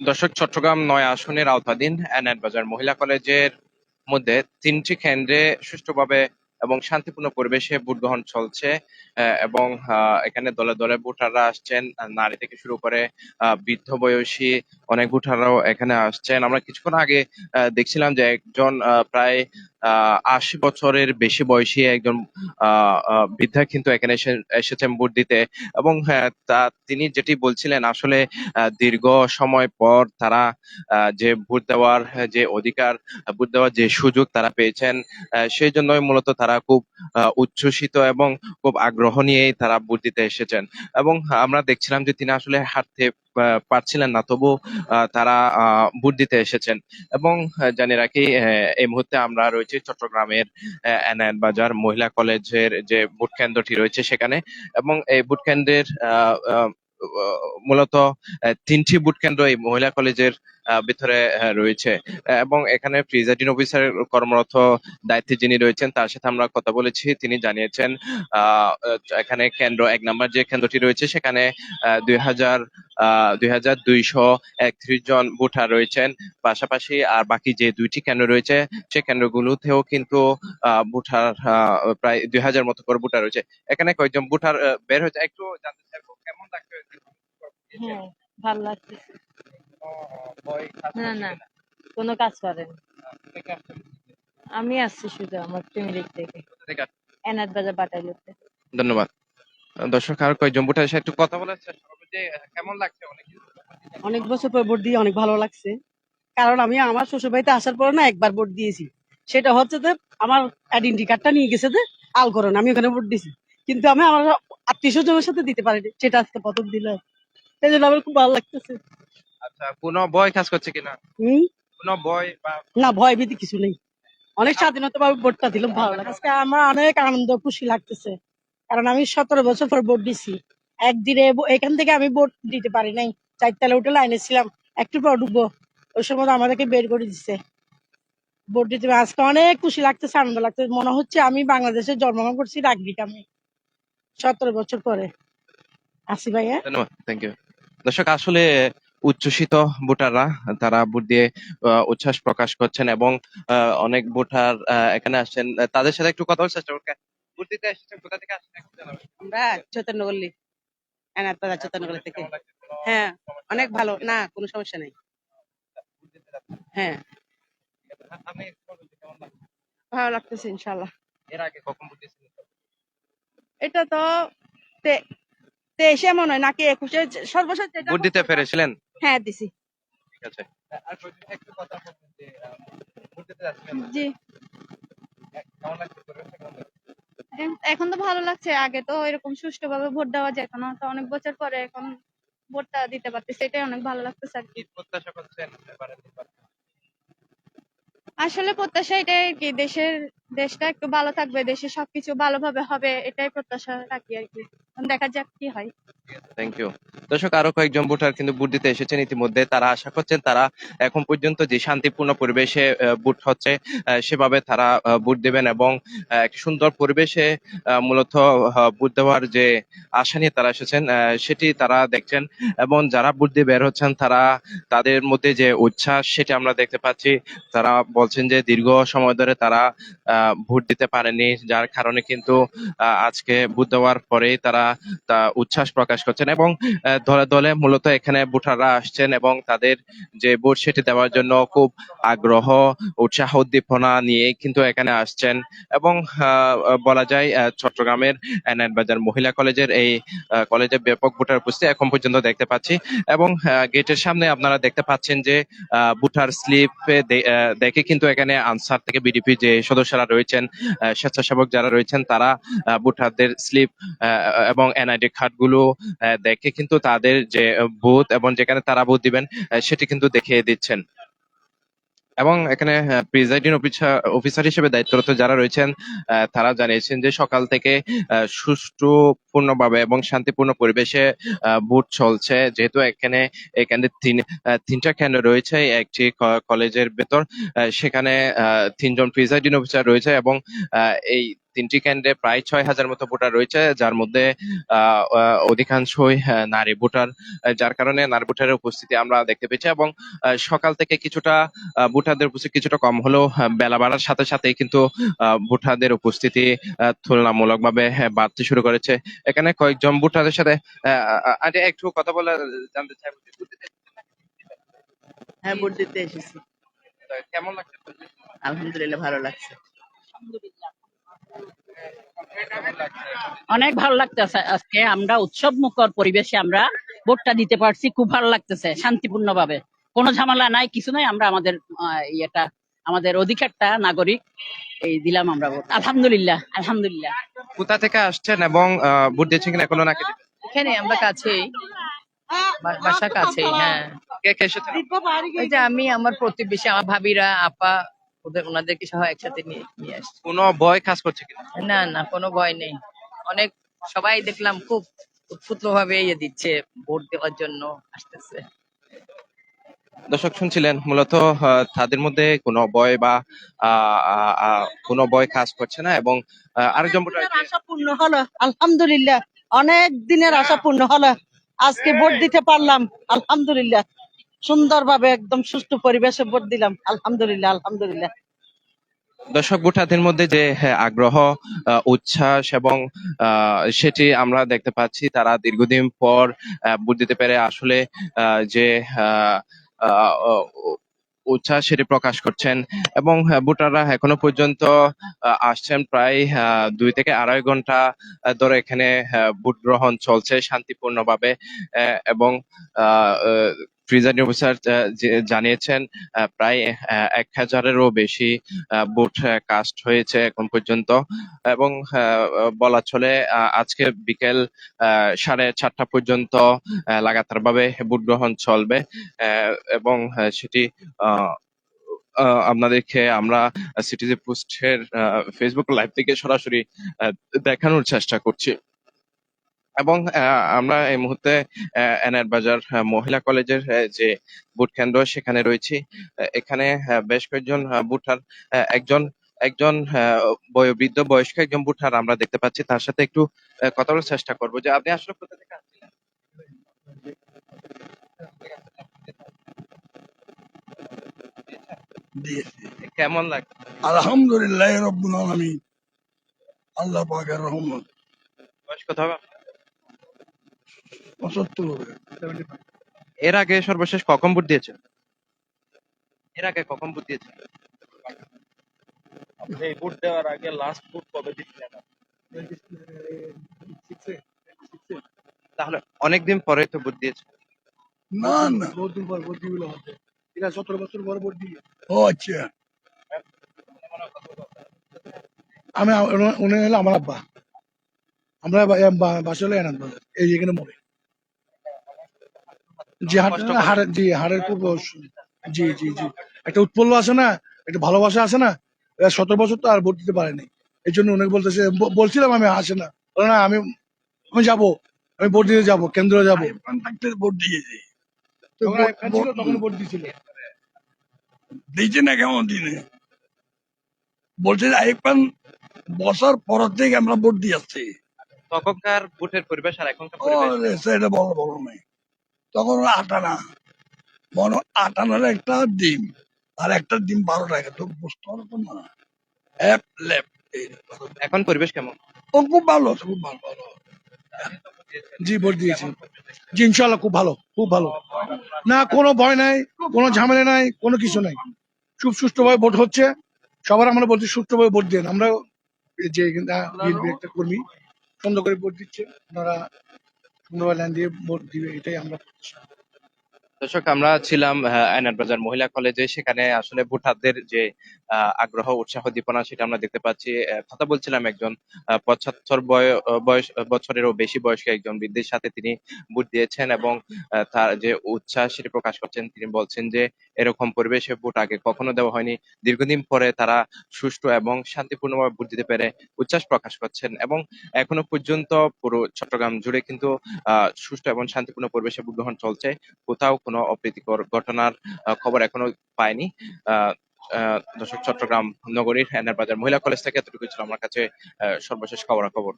দর্শক চট্টগ্রাম নয় আসনের আওতাধীন এনএন বাজার মহিলা কলেজের মধ্যে তিনটি কেন্দ্রে সুষ্ঠুভাবে এবং শান্তিপূর্ণ পরিবেশে ভোট গ্রহণ চলছে এবং এখানে দলে দলে ভোটাররা আসছেন নারী থেকে শুরু করে বৃদ্ধ বয়সী অনেক ভোটাররাও এখানে আসছেন। আমরা কিছুক্ষণ আগে দেখছিলাম যে একজন প্রায় আশি বছরের বেশি বয়সী একজন বৃদ্ধা কিন্তু এখানে এসে- এসেছেন ভোট দিতে এবং হ্যাঁ, তা তিনি যেটি বলছিলেন আসলে দীর্ঘ সময় পর তারা যে ভোট দেওয়ার যে অধিকার ভোট দেওয়ার যে সুযোগ তারা পেয়েছেন সেই জন্যই মূলত তারা খুব আহ, উচ্ছ্বসিত এবং খুব আগ্রহ নিয়েই তারা ভোট দিতে এসেছেন। এবং আমরা দেখছিলাম যে তিনি আসলে আহ, পারছিলেন না তবু তারা ভোট দিতে এসেছেন। এবং জানি রাখি এই মুহূর্তে আমরা রয়েছি চট্টগ্রামের এনআইন বাজার মহিলা কলেজের যে ভোট কেন্দ্রটি রয়েছে সেখানে। এবং এই ভোট কেন্দ্রের মূলত তিনটি বুট কেন্দ্র এই মহিলা কলেজের ভিতরে রয়েছে। এবং এখানে প্রিজাইডিং অফিসার কর্মরত দায়িত্বে যিনি রয়েছেন, তার সাথে আমরা কথা বলেছি। তিনি জানিয়েছেন এখানে কেন্দ্র এক নম্বর যে কেন্দ্রটি রয়েছে, সেখানে দুই হাজার দুই হাজার দুইশো একত্রিশ জন ভোটার রয়েছেন। পাশাপাশি আর বাকি যে দুইটি কেন্দ্র রয়েছে সেই কেন্দ্রগুলোতেও কিন্তু ভোটার প্রায় দুই হাজার মতো করে ভোটার রয়েছে। এখানে কয়েকজন ভোটার বের হয়েছে। একটু জানতে লাগছে হ্যাঁ ভালো লাগতেছে না, না। কোনো কাজ করেন আহ, থেকে আসছেন? আমি আসছি শুধু আমার ফ্যামিলি থেকে কোথা থেকে আসছেন? এনাদ বাজার বাটাইলতে ধন্যবাদ দর্শক আর কয়েকজন ভোটার সাথে একটু কথা বলার চেষ্টা করব যে কেমন লাগছে অনেক অনেক বছর পর ভোট দিয়ে অনেক ভালো লাগছে কারণ আমি আমার শ্বশুর বাড়িতে আসার পর না একবার ভোট দিয়েছি সেটা হচ্ছে যে আমার আইডেন্টি কার্ডটা নিয়ে গেছে যে আল করেন আমি ওখানে ভোট দিয়েছি কিন্তু আমি আমার সাথে দিতে পারিনি সেটা আজকে প্রথম দিলাম সেই জন্য আমার খুব ভালো লাগতেছে। আচ্ছা কোনো ভয় কাজ করছে কিনা? হম? কোনো ভয় বা না ভয় ভীতি কিছু নেই। অনেক স্বাধীনতা ভাবে ভোটটা দিলাম ভালো লাগে আজকে আমার অনেক আনন্দ খুশি লাগতেছে। কারণ আমি সতেরো বছর পর ভোট দিছি। একদিনে এখান থেকে আমি ভোট দিতে পারি নাই। চারতলা উঠে লাইনে ছিলাম একটু পর ঢুকবো। ওই সময় তো আমাদেরকে বের করে দিচ্ছে ভোট দিতে আজকে অনেক খুশি লাগতেছে আনন্দ লাগতেছে। মনে হচ্ছে আমি বাংলাদেশে জন্মগ্রহণ করছি রাগবিক আমি সতেরো বছর পরে। আসি ভাই ধন্যবাদ থ্যাংক ইউ দর্শক আসলে উচ্ছ্বসিত ভোটাররা তারা ভোট দিয়ে উচ্ছ্বাস প্রকাশ করছেন এবং অনেক ভোটার এখানে আসছেন। তাদের সাথে একটু কথা বলার চেষ্টা করুন। ভোট দিতে এসেছেন কোথা থেকে আসছেন আমরা চৈতন্যগল্লি বাজার চৈতন্যগল্লি থেকে। হ্যাঁ অনেক ভালো। না কোনো সমস্যা নেই। হ্যাঁ? ভালো লাগতেছে ইনশাল্লাহ এর আগে কখন ভোট এটা তো তে- তেইশে মনে হয় নাকি একুশে? সর্বশেষ ভোট দিতে পেরেছিলেন? হ্যাঁ দিছি। ঠিক আছে। জি। এখন তো ভালো লাগছে। আগে তো এরকম সুষ্ঠুভাবে ভোট দেওয়া যেত না তো অনেক বছর পরে এখন ভোটটা দিতে পারতেছি এটাই অনেক ভালো লাগতেছে আর কি। প্রত্যাশা করছেন আসলে প্রত্যাশা এটাই আর কি দেশের দেশটা একটু ভালো থাকবে, দেশে সবকিছু ভালোভাবে হবে, এটাই প্রত্যাশা রাখি আর কি। দেখা যাক কি হয়। থ্যাংক ইউ দর্শক, আরও কয়েকজন ভোটার কিন্তু ভোট দিতে এসেছেন ইতিমধ্যে। তারা আশা করছেন তারা এখন পর্যন্ত যে শান্তিপূর্ণ পরিবেশে ভোট হচ্ছে সেভাবে তারা ভোট দেবেন এবং একটি সুন্দর পরিবেশে মূলত ভোট দেওয়ার যে আশা নিয়ে তারা এসেছেন সেটি তারা দেখছেন এবং যারা ভোট দিয়ে বের হচ্ছেন তারা তাদের মধ্যে যে উচ্ছ্বাস সেটি আমরা দেখতে পাচ্ছি। তারা বলছেন যে দীর্ঘ সময় ধরে তারা ভোট দিতে পারেনি, যার কারণে কিন্তু আজকে ভোট দেওয়ার পরেই তারা তা উচ্ছ্বাস প্রকাশ করছেন এবং দলে দলে মূলত এখানে ভোটাররা আসছেন এবং তাদের যে ভোট সেটি দেওয়ার জন্য খুব আগ্রহ, উৎসাহ, উদ্দীপনা নিয়ে কিন্তু এখানে আসছেন এবং বলা যায় চট্টগ্রামের এনআইন বাজার মহিলা কলেজের এই কলেজে ব্যাপক ভোটার উপস্থিতি এখন পর্যন্ত দেখতে পাচ্ছি এবং গেটের সামনে আপনারা দেখতে পাচ্ছেন যে ভোটার স্লিপ দেখে কিন্তু এখানে আনসার থেকে বিডিপি যে সদস্যরা রয়েছেন স্বেচ্ছাসেবক যারা রয়েছেন তারা ভোটারদের স্লিপ এবং এনআইডি কার্ডগুলো আহ, দেখে কিন্তু তাদের যে বুথ এবং যেখানে তারা ভোট দিবেন সেটি কিন্তু দেখিয়ে দিচ্ছেন। এবং এখানে প্রিজাইডিং অফিসার হিসেবে দায়িত্বরত যারা রয়েছেন তারা জানিয়েছেন যে সকাল থেকে সুষ্ঠুপূর্ণভাবে এবং শান্তিপূর্ণ পরিবেশে ভোট চলছে। যেহেতু এখানে এখানে তিন তিনটা কেন্দ্র রয়েছে, একটি কলেজের ভেতর সেখানে তিনজন প্রিজাইডিং অফিসার রয়েছে এবং এই তিনটি কেন্দ্রে প্রায় ছয় হাজার মতো ভোটার রয়েছে যার মধ্যে অধিকাংশই নারী ভোটার যার কারণে নারী ভোটারের উপস্থিতি আমরা দেখতে পেয়েছি এবং সকাল থেকে কিছুটা ভোটারদের উপস্থিতি কিছুটা কম হলেও বেলা বাড়ার সাথে সাথে কিন্তু আহ, ভোটারদের উপস্থিতি তুলনামূলকভাবে বাড়তে শুরু করেছে। এখানে কয়েকজন ভোটারের সাথে একটু কথা বলে জানতে চাই হ্যাঁ ভোট দিতে এসেছি। কেমন লাগছে? আলহামদুলিল্লাহ ভালো লাগছে। অনেক ভালো লাগতেছে আজকে। আমরা উৎসব মুখর পরিবেশে আমরা ভোটটা দিতে পারছি খুব ভালো লাগতেছে শান্তিপূর্ণ ভাবে কোনো ঝামেলা নাই কিছু নাই আমরা আমাদের ইয়েটা আমাদের অধিকারটা নাগরিক এই দিলাম আমরা ভোট। আলহামদুলিল্লাহ আলহামদুলিল্লাহ। কোথা থেকে আসছেন এবং ভোট দিয়েছেন কিনা এখনও নাকি? এখানে আমরা কাছেই। বাসা কাছেই হ্যাঁ। কে কে এসেছেন আমি আমার প্রতিবেশী আমার ভাবিরা আপা ওদের ওনাদেরকে সহ একসাথে নিয়ে নিয়ে আসছি। কোনো ভয় কাজ করছে কিনা? না না কোনো ভয় নেই। অনেক সবাই দেখলাম খুব উৎফুল্ল ভাবে ইয়ে দিচ্ছে ভোট দেওয়ার জন্য আসতেছে। দর্শক শুনছিলেন মূলত আহ, তাদের মধ্যে কোনো ভয় বা কোনো ভয় কাজ করছে না এবং আহ, আরেকজন ভোটার আশা পূর্ণ হলো আলহামদুলিল্লাহ। অনেক দিনের আশা পূর্ণ হলো। আজকে ভোট দিতে পারলাম আলহামদুলিল্লাহ। সুন্দরভাবে একদম সুস্থ পরিবেশে ভোট দিলাম। আলহামদুলিল্লাহ আলহামদুলিল্লাহ। দর্শক ভোটারদের মধ্যে যে হ্যাঁ, আগ্রহ আহ, উচ্ছ্বাস এবং আহ, সেটি আমরা দেখতে পাচ্ছি তারা দীর্ঘদিন পর আহ, ভোট দিতে পেরে আসলে আহ, যে আহ, আহ, উচ্ছ্বাস সেটি প্রকাশ করছেন এবং আহ, ভোটাররা এখনও পর্যন্ত আহ, আসছেন প্রায় আহ, দুই থেকে আড়াই ঘণ্টা ধরে এখানে ভোট গ্রহণ চলছে শান্তিপূর্ণভাবে আহ, এবং প্রিজাইডিং অফিসার জানিয়েছেন প্রায় এক হাজারেরও বেশি ভোট কাস্ট হয়েছে এখন পর্যন্ত। এবং বলা চলে আজকে বিকেল সাড়ে চারটা পর্যন্ত লাগাতার ভাবে ভোট গ্রহণ চলবে। এবং সেটি আপনাদেরকে আমরা সিটিজে পোস্টের ফেসবুক লাইভ থেকে সরাসরি দেখানোর চেষ্টা করছি। এবং আমরা এই মুহূর্তে এনআর বাজার মহিলা কলেজের যে ভোট কেন্দ্র সেখানে রয়েছি। এখানে বেশ কয়েকজন আহ, একজন একজন বয়োবৃদ্ধ বয়স্ক একজন ভোটার আমরা দেখতে পাচ্ছি। তার সাথে একটু কথা বলার চেষ্টা করব যে আপনি আসলে কোথা থেকে আসছিলেন? কেমন লাগে? আলহামদুলিল্লাহ রব্বুল আলামিন। আল্লাহ পাকের রহমত। বয়স কত হবে? পঁচাত্তর হবে এর আগে সর্বশেষ কখন ভোট দিয়েছেন? এর আগে কখন ভোট দিয়েছেন? আপনি এই ভোট দেওয়ার আগে লাস্ট ভোট কবে দিচ্ছিলেন তাহলে অনেকদিন পরে তো ভোট দিয়েছেন। না না। বহুত দিন পর ভোট দিগুলো সতেরো বছর পর ভোট দিয়ে। ও আচ্ছা। আমি উনি- হলো আমার আব্বা। আমরা বাসা হলো এনাদ এই এখানে মরে। জি হাড়ের জি হাড়ের পূর্ব জি জি জি। একটা উৎপল্ল আছে না একটা ভালোবাসা আছে না সতেরো বছর তো আর ভোট দিতে পারেনি। এই জন্য অনেক বলতেছে বলছিলাম আমি আসে না। না আমি আমি যাব আমি ভোট দিতে যাব কেন্দ্রে যাব। ভোট দিয়েছি। তখন ভোট দিয়েছিল। দিয়েছে না কেমন দিনে? বলছে যে বছর পর থেকে আমরা ভোট দিয়ে আসছি। তখনকার ভোটের পরিবেশ আর এখনকার পরিবেশ? সেটা বলো বলো নাই তখন ওরা আটানা মনে হয় আটানার একটা ডিম আর একটা ডিম বারো টাকা। তো বুঝতে পারতো না অ্যাপ ল্যাপ এখন পরিবেশ কেমন? ও খুব ভালো খুব ভালো ভালো। জি ভোট দিয়েছি। জি ইনশাল্লাহ খুব ভালো খুব ভালো। না কোনো ভয় নাই কোনো ঝামেলা নাই কোনো কিছু নাই। খুব সুষ্ঠুভাবে ভোট হচ্ছে। সবার আমরা বলছি সুষ্ঠুভাবে ভোট দেন। আমরা যে একটা কর্মী সুন্দর করে ভোট দিচ্ছে। ওনারা সুন্দরভাবে দিয়ে ভোট দিবে, এটাই আমরা দর্শক, আমরা ছিলাম আয়নার বাজার মহিলা কলেজে। সেখানে আসলে ভোটারদের যে আগ্রহ, উৎসাহ, দীপনা, সেটা আমরা দেখতে পাচ্ছি। কথা বলছিলাম একজন পঁচাত্তর বয়- বয়স বছরেরও বেশি বয়স্ক একজন বৃদ্ধের সাথে তিনি ভোট দিয়েছেন এবং তার যে উৎসাহ সেটি প্রকাশ করছেন। তিনি বলছেন যে এরকম পরিবেশে ভোট আগে কখনো দেওয়া হয়নি। দীর্ঘদিন পরে তারা সুষ্ঠু এবং শান্তিপূর্ণভাবে ভোট দিতে পেরে উচ্ছ্বাস প্রকাশ করছেন এবং এখনও পর্যন্ত পুরো চট্টগ্রাম জুড়ে কিন্তু সুষ্ঠু এবং শান্তিপূর্ণ পরিবেশে ভোট গ্রহণ চলছে। কোথাও কোনো অপ্রীতিকর ঘটনার খবর এখনও পায়নি দর্শক, চট্টগ্রাম নগরীর এনআর বাজার মহিলা কলেজ থেকে এতটুকু ছিল। আমার কাছে সর্বশেষ খবরাখবর।